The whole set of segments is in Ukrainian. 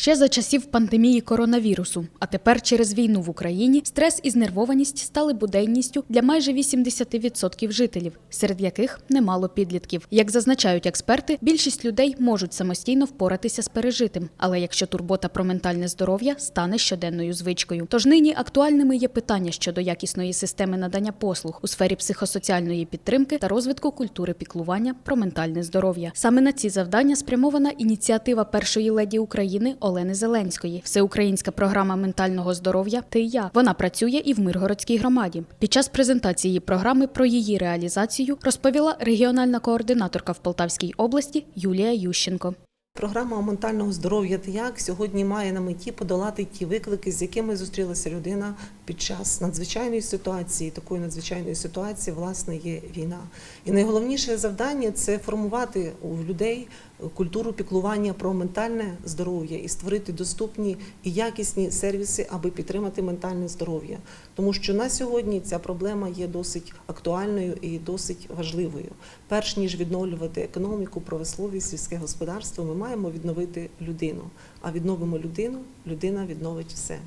Ще за часів пандемії коронавірусу, а тепер через війну в Україні стрес і знервованість стали буденністю для майже 80% жителів, серед яких немало підлітків. Як зазначають експерти, більшість людей можуть самостійно впоратися з пережитим. Але якщо турбота про ментальне здоров'я стане щоденною звичкою, тож нині актуальними є питання щодо якісної системи надання послуг у сфері психосоціальної підтримки та розвитку культури піклування про ментальне здоров'я. Саме на ці завдання спрямована ініціатива першої леді України Олени Зеленської, всеукраїнська програма ментального здоров'я Ти я. Вона працює і в Миргородській громаді. Під час презентації програми про її реалізацію розповіла регіональна координаторка в Полтавській області Юлія Ющенко. Програма ментального здоров'я «Як» сьогодні має на меті подолати ті виклики, з якими зустрілася людина під час надзвичайної ситуації. Такої надзвичайної ситуації, власне, є війна. І найголовніше завдання це формувати у людей культуру піклування про ментальне здоров'я і створити доступні і якісні сервіси, аби підтримати ментальне здоров'я. Тому що на сьогодні ця проблема є досить актуальною і досить важливою. Перш ніж відновлювати економіку, промисловість, сільське господарство, ми маємо відновити людину. А відновимо людину, людина відновить все.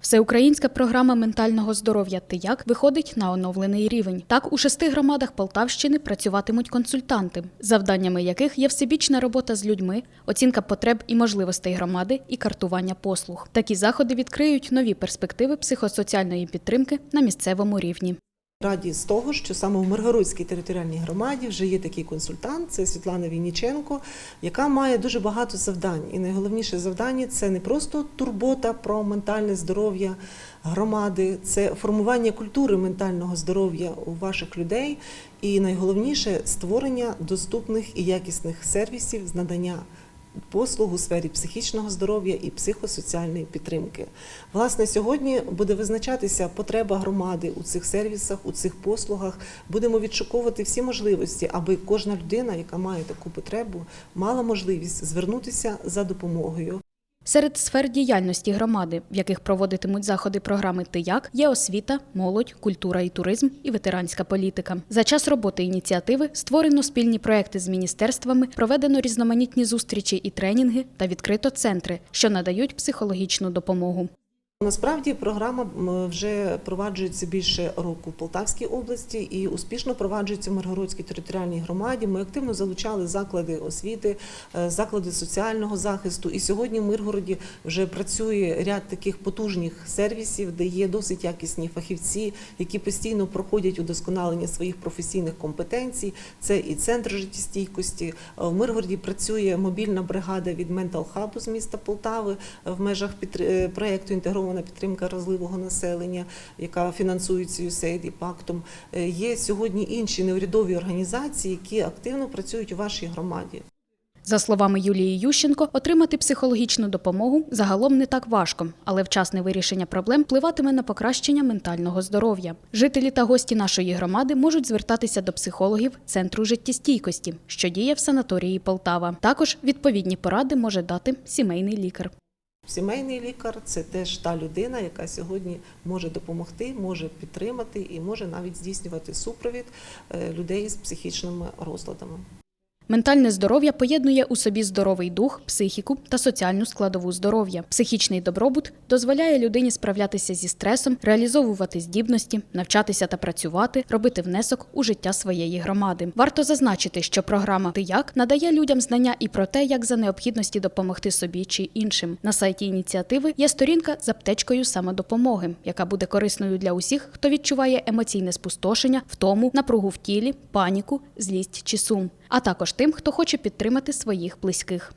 Всеукраїнська програма ментального здоров'я Тияк виходить на оновлений рівень. Так, у шести громадах Полтавщини працюватимуть консультанти, завданнями яких є всебічна робота з людьми, оцінка потреб і можливостей громади і картування послуг. Такі заходи відкриють нові перспективи психосоціальної підтримки на місцевому рівні. Раді з того, що саме в Миргородській територіальній громаді вже є такий консультант, це Світлана Вінніченко, яка має дуже багато завдань. І найголовніше завдання це не просто турбота про ментальне здоров'я громади, це формування культури ментального здоров'я у ваших людей. І найголовніше створення доступних і якісних сервісів з надання послуг у сфері психічного здоров'я і психосоціальної підтримки. Власне, сьогодні буде визначатися потреба громади у цих сервісах, у цих послугах. Будемо відшуковувати всі можливості, аби кожна людина, яка має таку потребу, мала можливість звернутися за допомогою. Серед сфер діяльності громади, в яких проводитимуть заходи програми «Ти як» є освіта, молодь, культура і туризм і ветеранська політика. За час роботи ініціативи створено спільні проекти з міністерствами, проведено різноманітні зустрічі і тренінги та відкрито центри, що надають психологічну допомогу. Насправді програма вже впроваджується більше року в Полтавській області і успішно впроваджується в Миргородській територіальній громаді. Ми активно залучали заклади освіти, е, заклади соціального захисту. І сьогодні в Миргороді вже працює ряд таких потужних сервісів, де є досить якісні фахівці, які постійно проходять удосконалення своїх професійних компетенцій. Це і центр життєстійкості. Е, В Миргороді працює мобільна бригада від Mental Hub з міста Полтави е, в межах підтр- е, проєкту підтримка розливого населення, яка фінансується USAID і пактом. Е, Є сьогодні інші неурядові організації, які активно працюють у вашій громаді. За словами Юлії Ющенко, отримати психологічну допомогу загалом не так важко, але вчасне вирішення проблем впливатиме на покращення ментального здоров'я. Жителі та гості нашої громади можуть звертатися до психологів Центру життєстійкості, що діє в санаторії Полтава. Також відповідні поради може дати сімейний лікар. Сімейний лікар це теж та людина, яка сьогодні може допомогти, може підтримати і може навіть здійснювати супровід е, людей з психічними розладами. Ментальне здоров'я поєднує у собі здоровий дух, психіку та соціальну складову здоров'я. Психічний добробут дозволяє людині справлятися зі стресом, реалізовувати здібності, навчатися та працювати, робити внесок у життя своєї громади. Варто зазначити, що програма «Ти як» надає людям знання і про те, як за необхідності допомогти собі чи іншим. На сайті ініціативи є сторінка з аптечкою самодопомоги, яка буде корисною для усіх, хто відчуває емоційне спустошення, втому, напругу в тілі, паніку, злість чи сум, а також тим, хто хоче підтримати своїх близьких.